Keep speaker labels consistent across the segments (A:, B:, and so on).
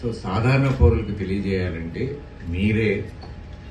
A: So సాధారణ పౌరులకు తెలియజేయాలంటే మీరే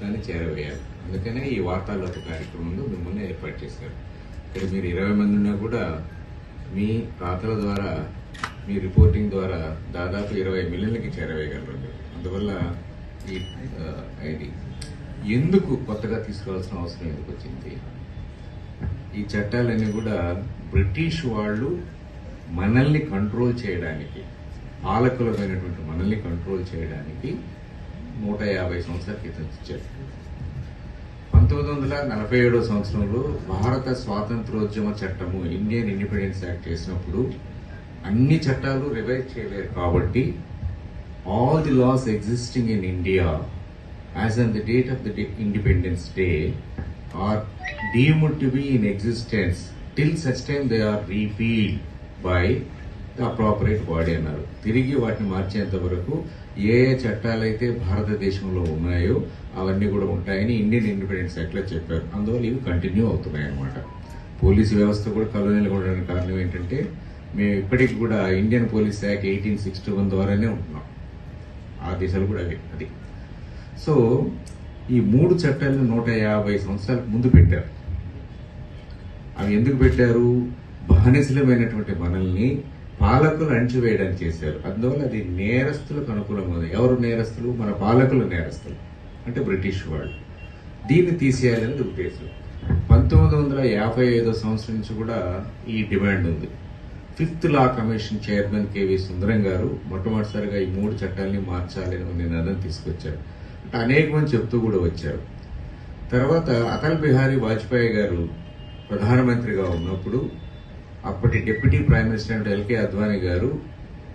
A: దాన్ని చేరవేయాలి. అందుకనే ఈ వార్తాలోక కార్యక్రమంలో మిమ్మల్ని ఏర్పాటు చేశారు. ఇక్కడ మీరు ఇరవై మంది ఉన్నా కూడా మీ రాతల ద్వారా మీ రిపోర్టింగ్ ద్వారా దాదాపు ఇరవై మిలియన్లకి చేరవేయగలరు అందువల్ల ఈ ఇది ఎందుకు కొత్తగా తీసుకోవాల్సిన అవసరం ఎందుకు వచ్చింది? ఈ చట్టాలన్నీ కూడా బ్రిటిష్ వాళ్ళు మనల్ని కంట్రోల్ చేయడానికి ఆలకులమైనటువంటి మనల్ని కంట్రోల్ చేయడానికి నూట యాభై సంవత్సరాల క్రితం ఇచ్చారు. పంతొమ్మిది వందల నలభై ఏడో సంవత్సరంలో భారత స్వాతంత్రోద్యమ చట్టము ఇండియన్ ఇండిపెండెన్స్ యాక్ట్ చేసినప్పుడు అన్ని చట్టాలు రివైజ్ చేయలేరు కాబట్టి all the laws existing in India as on the date of the independence day are deemed to be in existence till such time they are repealed by appropriate body అన్నారు. తిరిగి వాటిని మార్చేంత వరకు ఏ ఏ చట్టాలైతే భారతదేశంలో ఉన్నాయో అవన్నీ కూడా ఉంటాయని ఇండియన్ ఇండిపెండెన్స్ యాక్ట్లో చెప్పారు. అందువల్ల ఇవి కంటిన్యూ అవుతున్నాయి అన్నమాట పోలీసు వ్యవస్థ కూడా కలోనియల్గా ఉండడానికి కారణం ఏంటంటే మేము ఇప్పటికి కూడా Indian police act eighteen sixty one ద్వారానే ఉంటున్నాం. ఆ దిశలు కూడా అవి అది. సో ఈ మూడు చట్టాలను నూట యాభై సంవత్సరాలకు ముందు పెట్టారు. అవి ఎందుకు పెట్టారు? బానిసలమైనటువంటి మనల్ని పాలకులు అణిచివేయడానికి చేశారు. అందువల్ల అది నేరస్తులకు అనుకూలంగా ఉంది. ఎవరు నేరస్తులు? మన పాలకులు నేరస్తులు. అంటే బ్రిటిష్ వాళ్ళు. దీన్ని తీసేయాలనేది ఉద్దేశం. పంతొమ్మిది వందల యాభై ఐదో సంవత్సరం నుంచి కూడా ఈ డిమాండ్ ఉంది. Fifth law commission chairman KV Sundaram garu మొట్టమొదటిసారిగా ఈ మూడు చట్టాలని మార్చాలని ఒక నినాదం తీసుకొచ్చారు. అంటే అనేక మంది చెప్తూ కూడా వచ్చారు. తర్వాత అటల్ బిహారీ వాజ్పేయి గారు ప్రధానమంత్రిగా ఉన్నప్పుడు అప్పటి డిప్యూటీ ప్రైమ్ మినిస్టర్ అయిన ఎల్కే అద్వానీ గారు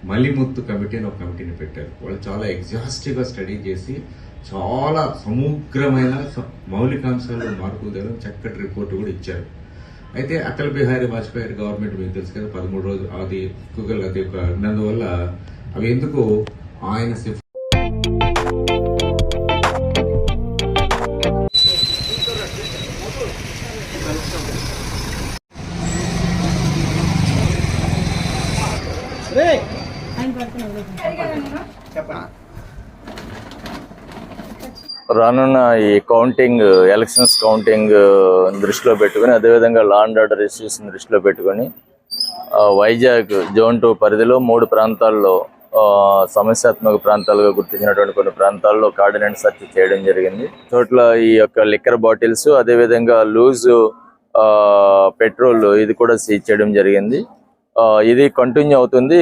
A: మలిముత్తు కమిటీ అని ఒక కమిటీని పెట్టారు. వాళ్ళు చాలా ఎగ్జాస్టివ్గా స్టడీ చేసి చాలా సమగ్రమైన స- మౌలికాంశాలు మార్పులు తేవడం చక్కటి రిపోర్ట్ కూడా ఇచ్చారు. అయితే అటల్ బిహారీ వాజ్పేయి గవర్నమెంట్ మీకు తెలుసు కదా పదమూడు రోజులు అది ఎక్కువగా అది ఒక ఉన్నందువల్ల అవి ఎందుకు ఆయన
B: రానున్న ఈ కౌంటింగ్ ఎలక్షన్స్ కౌంటింగ్ దృష్టిలో పెట్టుకొని అదేవిధంగా లా అండ్ ఆర్డర్ ఇష్యూస్ దృష్టిలో పెట్టుకొని వైజాగ్ జోన్ టూ పరిధిలో మూడు ప్రాంతాల్లో సమస్యాత్మక ప్రాంతాలుగా గుర్తించినటువంటి కొన్ని ప్రాంతాల్లో కార్డినెంట్ సెర్చ్ చేయడం జరిగింది. చోట్ల ఈ యొక్క లిక్కర్ బాటిల్స్ అదేవిధంగా లూజ్ పెట్రోల్ ఇది కూడా సీజ్ చేయడం జరిగింది. ఇది కంటిన్యూ అవుతుంది.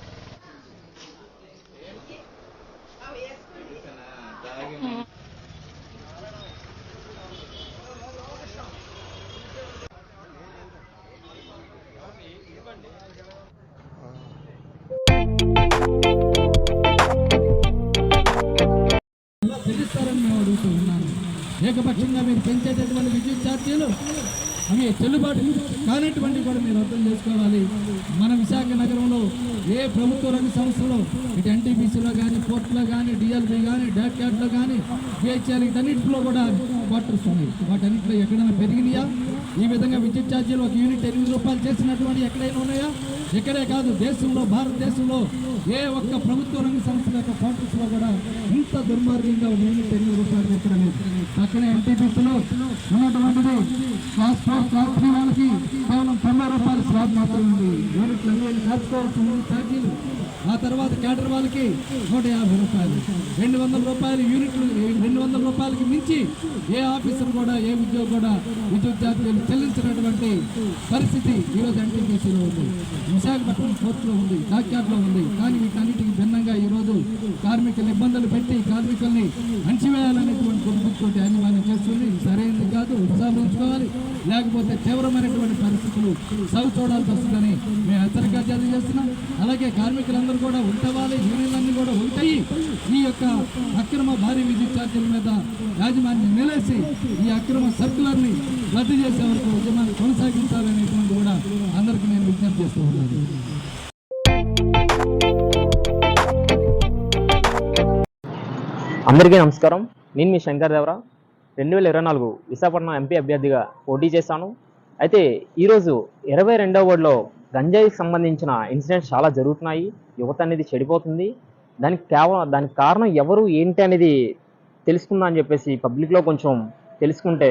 C: మేము అడుగుతూ ఉన్నాము ఏకపక్షంగా మీరు పెంచేటటువంటి విద్యుత్ ఛార్జీలు అవి చెల్లుబాటు కానటువంటి కూడా మీరు అర్థం చేసుకోవాలి. మన విశాఖ నగరంలో ఏ ప్రభుత్వ రంగ సంస్థలో ఇటు ఎన్టీపీసీలో కానీ పోర్టులో కానీ డిఎల్బి కానీ డాక్యాట్లో కానీ బిహెచ్ఎల్ ఇటన్నింటిలో కూడా క్వార్టర్స్ ఉన్నాయి. వాటన్నింటిలో ఎక్కడైనా పెరిగినాయా? ఈ విధంగా విద్యుత్ ఛార్జీలు ఒక యూనిట్ ఎనిమిది రూపాయలు చేసినటువంటి ఎక్కడైనా ఉన్నాయా? ఇక్కడే కాదు దేశంలో భారతదేశంలో ఏ ఒక్క ప్రభుత్వ రంగ సంస్థల యొక్క క్వార్టర్స్లో కూడా ఇంత దుర్మార్గంగా ఒక యూనిట్ రూపాయలు ఎక్కడ లేదు. పక్కనే ఎన్టీపీసీలో ఉన్నటువంటిది క్లాస్ ఫోర్ క్లాస్ త్రీ వాళ్ళకి కేవలం తొంభై రూపాయలు స్లాబ్ మాత్రమే ఉంది. యూనిట్లు అన్ని వెళ్ళి ఉంది ఛార్జీలు ఆ తర్వాత క్యాడర్ వాళ్ళకి నూట యాభై రూపాయలు. రెండు వందల రూపాయలు యూనిట్లు రెండు వందల రూపాయలకి మించి ఏ ఆఫీసర్ కూడా ఏ ఉద్యోగి కూడా విద్యుత్ జాతీయులు చెల్లించినటువంటి పరిస్థితి ఈరోజు ఎన్టీపీసీలో ఉంది. విశాఖపట్నం కోర్టులో ఉంది డాక్యార్డ్లో ఉంది. కానీ వీటన్నిటికి భిన్నంగా ఈరోజు కార్మికులు ఇబ్బందులు పెట్టి కార్మికుల్ని అణచివేయాలనేటువంటి గుర్తుతోటి యాజమాన్యం చేస్తుంది. సరైనది కాదు ఉత్సాహించుకోవాలి. లేకపోతే తీవ్రమైనటువంటి పరిస్థితులు సవి చూడాల్సి వస్తుందని మేము హెచ్చరిక జారీ చేస్తున్నాం. అలాగే కార్మికులందరూ కూడా ఉంటవాలి యూనియన్లన్నీ కూడా ఉంటాయి. ఈ యొక్క అక్రమ భారీ విద్యుత్ ఛార్జీల మీద యాజమాన్యం నిలేసి ఈ అక్రమ సర్కులర్ని రద్దు చేసే వరకు ఉద్యమాన్ని కొనసాగించాలనేటువంటి కూడా అందరికీ చేస్తూ ఉన్నాను.
D: అందరికీ నమస్కారం. నేను మీ శంకర్ దేవరా. రెండు వేల ఇరవై నాలుగు విశాఖపట్నం ఎంపీ అభ్యర్థిగా పోటీ చేశాను. అయితే ఈరోజు ఇరవై రెండవ వార్డులో గంజాయికి సంబంధించిన ఇన్సిడెంట్స్ చాలా జరుగుతున్నాయి. యువత అనేది చెడిపోతుంది. దానికి కేవలం దానికి కారణం ఎవరు ఏంటి అనేది తెలుసుకుందా అని చెప్పేసి పబ్లిక్లో కొంచెం తెలుసుకుంటే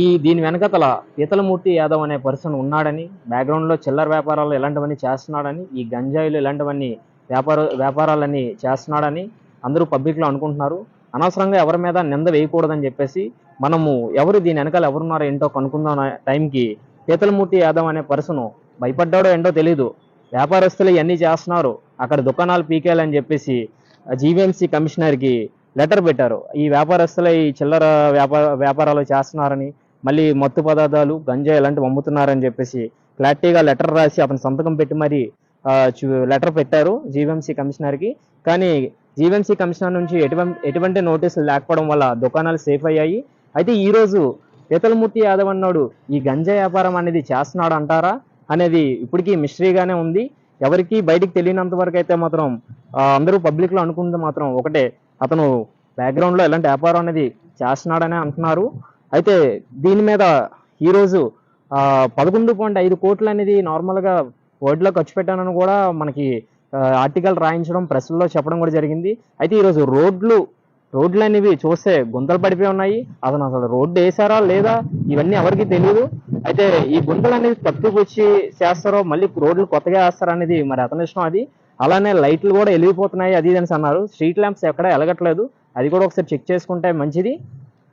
D: ఈ దీని వెనకతల పీతలమూర్తి యాదవ్ అనే పర్సన్ ఉన్నాడని బ్యాక్గ్రౌండ్లో చిల్లర వ్యాపారాలు ఇలాంటివన్నీ చేస్తున్నాడని ఈ గంజాయిలు ఇలాంటివన్నీ వ్యాపార వ్యాపారాలన్నీ చేస్తున్నాడని అందరూ పబ్లిక్లో అనుకుంటున్నారు. అనవసరంగా ఎవరి మీద నింద వేయకూడదని చెప్పేసి మనము ఎవరు దీని వెనకాల ఎవరున్నారో ఏంటో కనుక్కుందాం టైంకి పీతలమూర్తి యాదవ్ అనే పర్సను భయపడ్డాడో ఏంటో తెలీదు. వ్యాపారస్తులు ఇవన్నీ చేస్తున్నారు. అక్కడ దుకాణాలు పీకేయాలని చెప్పేసి జీవీఎంసీ కమిషనర్కి లెటర్ పెట్టారు. ఈ వ్యాపారస్తులు ఈ చిల్లర వ్యాపార వ్యాపారాలు చేస్తున్నారని మళ్ళీ మత్తు పదార్థాలు గంజా ఇలాంటివి అమ్ముతున్నారని చెప్పేసి క్లారిటీగా లెటర్ రాసి అతను సంతకం పెట్టి మరి లెటర్ పెట్టారు జీవీఎంసీ కమిషనర్కి. కానీ జీవీఎంసీ కమిషనర్ నుంచి ఎటువంటి ఎటువంటి నోటీసులు లేకపోవడం వల్ల దుకాణాలు సేఫ్ అయ్యాయి. అయితే ఈరోజు పీతలమూర్తి యాదవ్ అన్నాడు ఈ గంజా వ్యాపారం అనేది చేస్తున్నాడు అంటారా? అనేది ఇప్పటికీ మిస్టరీగానే ఉంది. ఎవరికి బయటికి తెలియనంత వరకు అయితే మాత్రం అందరూ పబ్లిక్లో మాత్రం ఒకటే. అతను బ్యాక్గ్రౌండ్లో ఎలాంటి వ్యాపారం అనేది చేస్తున్నాడనే అంటున్నారు. అయితే దీని మీద ఈరోజు పదకొండు పాయింట్ ఐదు కోట్లు అనేది నార్మల్గా వర్డ్లో ఖర్చు పెట్టానని కూడా మనకి ఆర్టికల్ రాయించడం ప్రెస్లో చెప్పడం కూడా జరిగింది. అయితే ఈరోజు రోడ్లు రోడ్లు అనేవి చూస్తే గుంతలు పడిపోయి ఉన్నాయి. అతను అసలు రోడ్డు వేసారా లేదా? ఇవన్నీ ఎవరికి తెలియదు అయితే ఈ గుంతలు అనేది తప్పుకొచ్చి చేస్తారో మళ్ళీ రోడ్లు కొత్తగా వేస్తారనేది మరి అతని ఇష్టం అది. అలానే లైట్లు కూడా వెలిగిపోతున్నాయి అది ఇది అన్నారు. స్ట్రీట్ ల్యాంప్స్ ఎక్కడ ఎలగట్లేదు అది కూడా ఒకసారి చెక్ చేసుకుంటే మంచిది.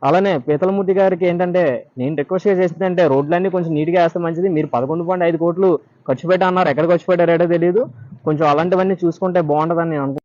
D: అలానే పీతలమూర్తి గారికి ఏంటంటే నేను రిక్వెస్ట్ చేసింది అంటే రోడ్లన్నీ కొంచెం నీట్గా వేస్తే మంచిది. మీరు పదకొండు పాయింట్ ఐదు కోట్లు ఖర్చు పెట్టా అన్నారు. ఎక్కడ ఖర్చు పెట్టారో తెలియదు కొంచెం అలాంటివన్నీ చూసుకుంటే బాగుంటుందని నేను అనుకుంటున్నాను.